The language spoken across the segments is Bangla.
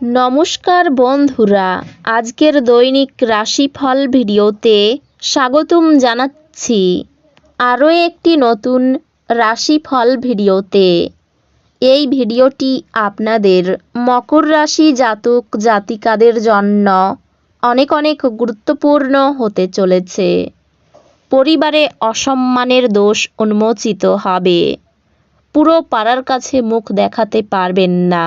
নমস্কার বন্ধুরা, আজকের দৈনিক রাশিফল ভিডিওতে স্বাগতম জানাচ্ছি। আরও একটি নতুন রাশিফল ভিডিওতে। এই ভিডিওটি আপনাদের মকর রাশি জাতক জাতিকাদের জন্য অনেক অনেক গুরুত্বপূর্ণ হতে চলেছে। পরিবারে অসম্মানের দোষ উন্মোচিত হবে। পুরো পাড়ার কাছে মুখ দেখাতে পারবেন না।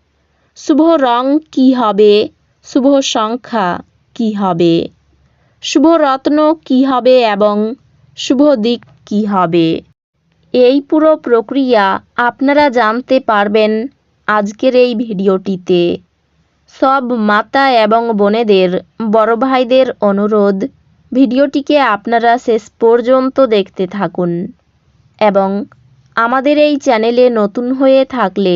শুভ রং কি হবে? শুভ সংখ্যা কি হবে? শুভ রত্ন কি হবে এবং শুভ দিক কি হবে? এই পুরো প্রক্রিয়া আপনারা জানতে পারবেন আজকের এই ভিডিওটিতে। সব মাতা এবং বোনেদের, বড় ভাইদের অনুরোধ, ভিডিওটিকে আপনারা শেষ পর্যন্ত দেখতে থাকুন। এবং আমাদের এই চ্যানেলে নতুন হয়ে থাকলে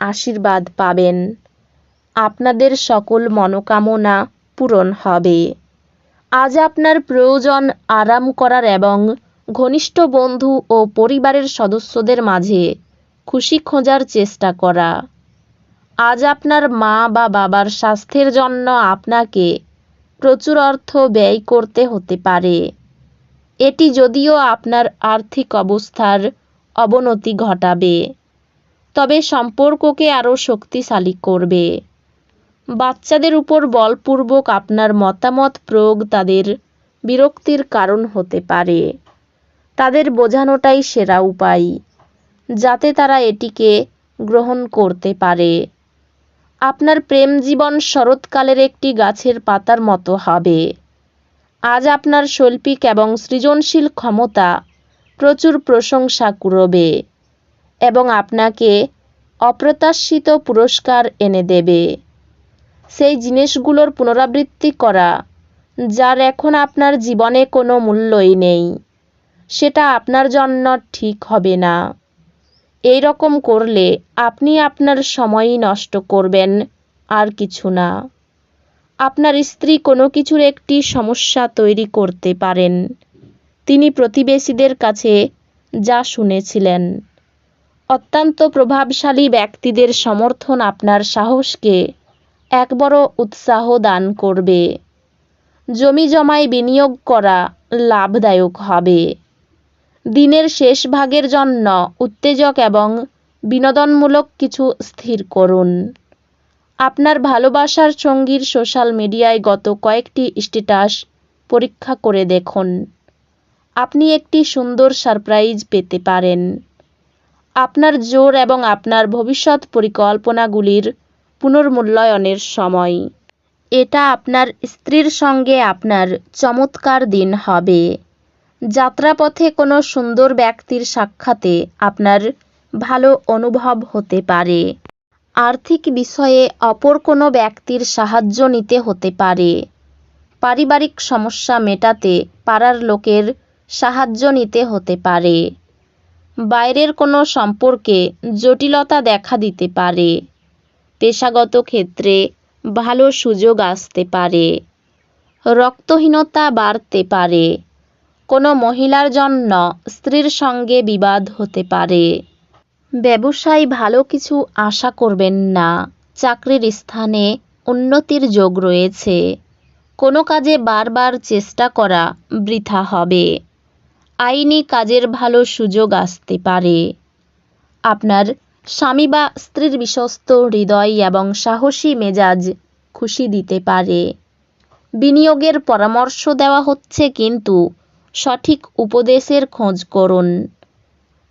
আশীর্বাদ পাবেন। আপনাদের সকল মনোকামনা পূরণ হবে। আজ আপনার প্রয়োজন আরাম করার এবং ঘনিষ্ঠ বন্ধু ও পরিবারের সদস্যদের মাঝে খুশি খোঁজার চেষ্টা করা। আজ আপনার মা বা বাবার স্বাস্থ্যের জন্য আপনাকে প্রচুর অর্থ ব্যয় করতে হতে পারে। এটি যদিও আপনার আর্থিক অবস্থার অবনতি ঘটাবে। তবে সম্পর্ককে আরও শক্তিশালী করবে। বাচ্চাদের উপর বলপূর্বক আপনার মতামত প্রয়োগ তাদের বিরক্তির কারণ হতে পারে। তাদের বোঝানোটাই সেরা উপায়, যাতে তারা এটিকে গ্রহণ করতে পারে। আপনার প্রেম জীবন শরৎকালের একটি গাছের পাতার মতো হবে। আজ আপনার শৈল্পিক এবং সৃজনশীল ক্ষমতা প্রচুর প্রশংসা কুড়বে। এবং আপনাকে অপ্রত্যাশিত পুরস্কার এনে দেবে। সেই জিনিসগুলোর পুনরাবৃত্তি করা, যার এখন আপনার জীবনে কোনো মূল্যই নেই, সেটা আপনার জন্য ঠিক হবে না। এই রকম করলে আপনি আপনার সময়ই নষ্ট করবেন আর কিছু না। আপনার স্ত্রী কোনো কিছুর একটি সমস্যা তৈরি করতে পারেন। তিনি প্রতিবেশীদের কাছে যা শুনেছিলেন। অত্যন্ত প্রভাবশালী ব্যক্তিদের সমর্থন আপনার সাহসকে এক বড় উৎসাহ দান করবে। জমি জমায় বিনিয়োগ করা লাভদায়ক হবে। দিনের শেষ ভাগের জন্য উত্তেজক এবং বিনোদনমূলক কিছু স্থির করুন। আপনার ভালোবাসার সঙ্গীর সোশ্যাল মিডিয়ায় গত কয়েকটি স্ট্যাটাস পরীক্ষা করে দেখুন। আপনি একটি সুন্দর সারপ্রাইজ পেতে পারেন। আপনার জোর এবং আপনার ভবিষ্যৎ পরিকল্পনাগুলির পুনর্মূল্যায়নের সময়। এটা আপনার স্ত্রীর সঙ্গে আপনার চমৎকার দিন হবে। যাত্রাপথে কোনো সুন্দর ব্যক্তির সাক্ষাতে আপনার ভালো অনুভব হতে পারে। আর্থিক বিষয়ে অপর কোনো ব্যক্তির সাহায্য নিতে হতে পারে। পারিবারিক সমস্যা মেটাতে পাড়ার লোকের সাহায্য নিতে হতে পারে। বাইরের কোনো সম্পর্কে জটিলতা দেখা দিতে পারে। পেশাগত ক্ষেত্রে ভালো সুযোগ আসতে পারে। রক্তহীনতা বাড়তে পারে। কোনো মহিলার জন্য স্ত্রীর সঙ্গে বিবাদ হতে পারে। ব্যবসায় ভালো কিছু আশা করবেন না। চাকরির স্থানে উন্নতির যোগ রয়েছে। কোনো কাজে বারবার চেষ্টা করা বৃথা হবে। আইনি কাজের ভালো সুযোগ আসতে পারে। আপনার স্বামী বা স্ত্রীর বিশ্বস্ত হৃদয় এবং সাহসী মেজাজ খুশি দিতে পারে। বিনিয়োগের পরামর্শ দেওয়া হচ্ছে কিন্তু সঠিক উপদেশের খোঁজ করুন।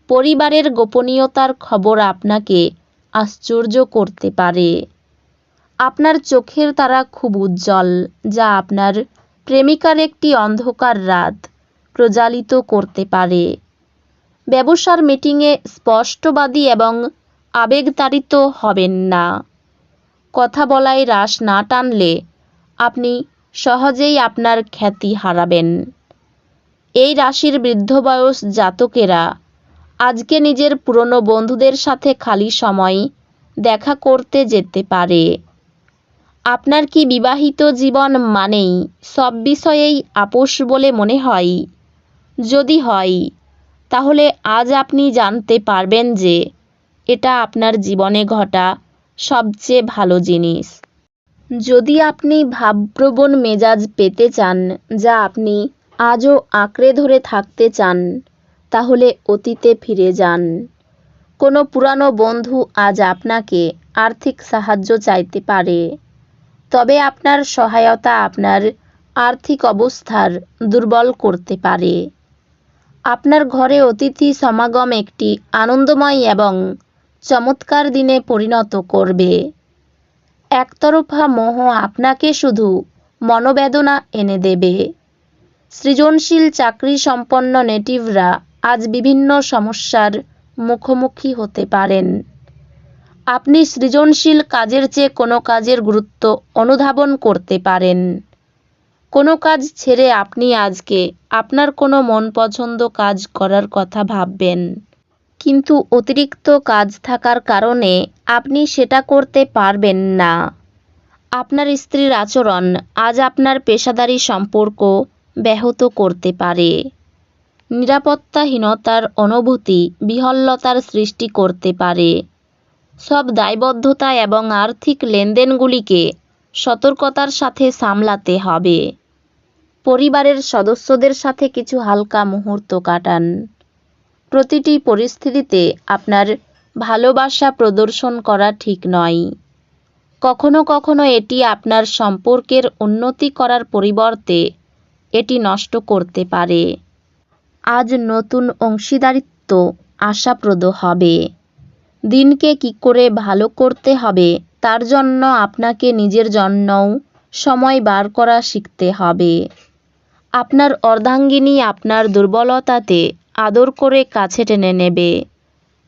পরিবারের গোপনীয়তার খবর আপনাকে আশ্চর্য করতে পারে। আপনার চোখের তারা খুব উজ্জ্বল, যা আপনার প্রেমিকার একটি অন্ধকার রাত। প্রজ্বালিত করতে পারে। ব্যবসার মিটিংয়ে স্পষ্টবাদী এবং আবেগতাড়িত হবেন না। কথা বলায় রাশ না টানলে আপনি সহজেই আপনার খ্যাতি হারাবেন। এই রাশির বৃদ্ধ বয়স জাতকেরা আজকে নিজের পুরনো বন্ধুদের সাথে খালি সময় দেখা করতে যেতে পারে। আপনার কি বিবাহিত জীবন মানেই সব বিষয়েই আপোষ বলে মনে হয়? যদি হয়, তাহলে আজ আপনি জানতে পারবেন যে এটা আপনার জীবনে ঘটা সবচেয়ে ভালো জিনিস। যদি আপনি ভাবপ্রবণ মেজাজ পেতে চান যা আপনি আজও আঁকড়ে ধরে থাকতে চান, তাহলে অতীতে ফিরে যান। কোনো পুরানো বন্ধু আজ আপনাকে আর্থিক সাহায্য চাইতে পারে, তবে আপনার সহায়তা আপনার আর্থিক অবস্থার দুর্বল করতে পারে। আপনার ঘরে অতিথি সমাগম একটি আনন্দময় এবং চমৎকার দিনে পরিণত করবে। একতরফা মোহ আপনাকে শুধু মনোবেদনা এনে দেবে। সৃজনশীল চাকরি সম্পন্ন নেটিভরা আজ বিভিন্ন সমস্যার মুখোমুখি হতে পারেন। আপনি সৃজনশীল কাজের চেয়ে কোনো কাজের গুরুত্ব অনুধাবন করতে পারেন। কোনো কাজ ছেড়ে আপনি আজকে আপনার কোনো মন পছন্দ কাজ করার কথা ভাববেন। কিন্তু অতিরিক্ত কাজ থাকার কারণে আপনি সেটা করতে পারবেন না। আপনার স্ত্রীর আচরণ আজ আপনার পেশাদারি সম্পর্ক ব্যাহত করতে পারে। নিরাপত্তাহীনতার অনুভূতি বিহল্লতার সৃষ্টি করতে পারে। সব দায়বদ্ধতা এবং আর্থিক লেনদেনগুলিকে সতর্কতার সাথে সামলাতে হবে। পরিবারের সদস্যদের সাথে কিছু হালকা মুহূর্ত কাটান। প্রতিটি পরিস্থিতিতে আপনার ভালোবাসা প্রদর্শন করা ঠিক নয়। কখনো কখনো এটি আপনার সম্পর্কের উন্নতি করার পরিবর্তে এটি নষ্ট করতে পারে। আজ নতুন অংশীদারিত্ব আশাপ্রদ হবে। দিনকে কি করে ভালো করতে হবে তার জন্য আপনাকে নিজের জন্যও সময় বার করা শিখতে হবে। আপনার অর্ধাঙ্গিনী আপনার দুর্বলতাতে আদর করে কাছে টেনে নেবে।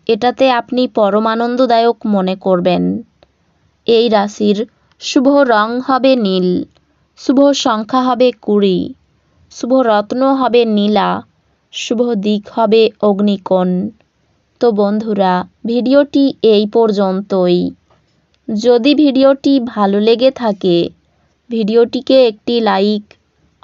এটাতে আপনি পরমানন্দদায়ক মনে করবেন। এই রাশির শুভ রং হবে নীল, শুভ সংখ্যা হবে কুড়ি, শুভ রত্ন হবে নীলা, শুভ দিক হবে অগ্নিকোণ। তো বন্ধুরা, ভিডিওটি এই পর্যন্তই। যদি ভিডিওটি ভালো লেগে থাকে, ভিডিওটিকে একটি লাইক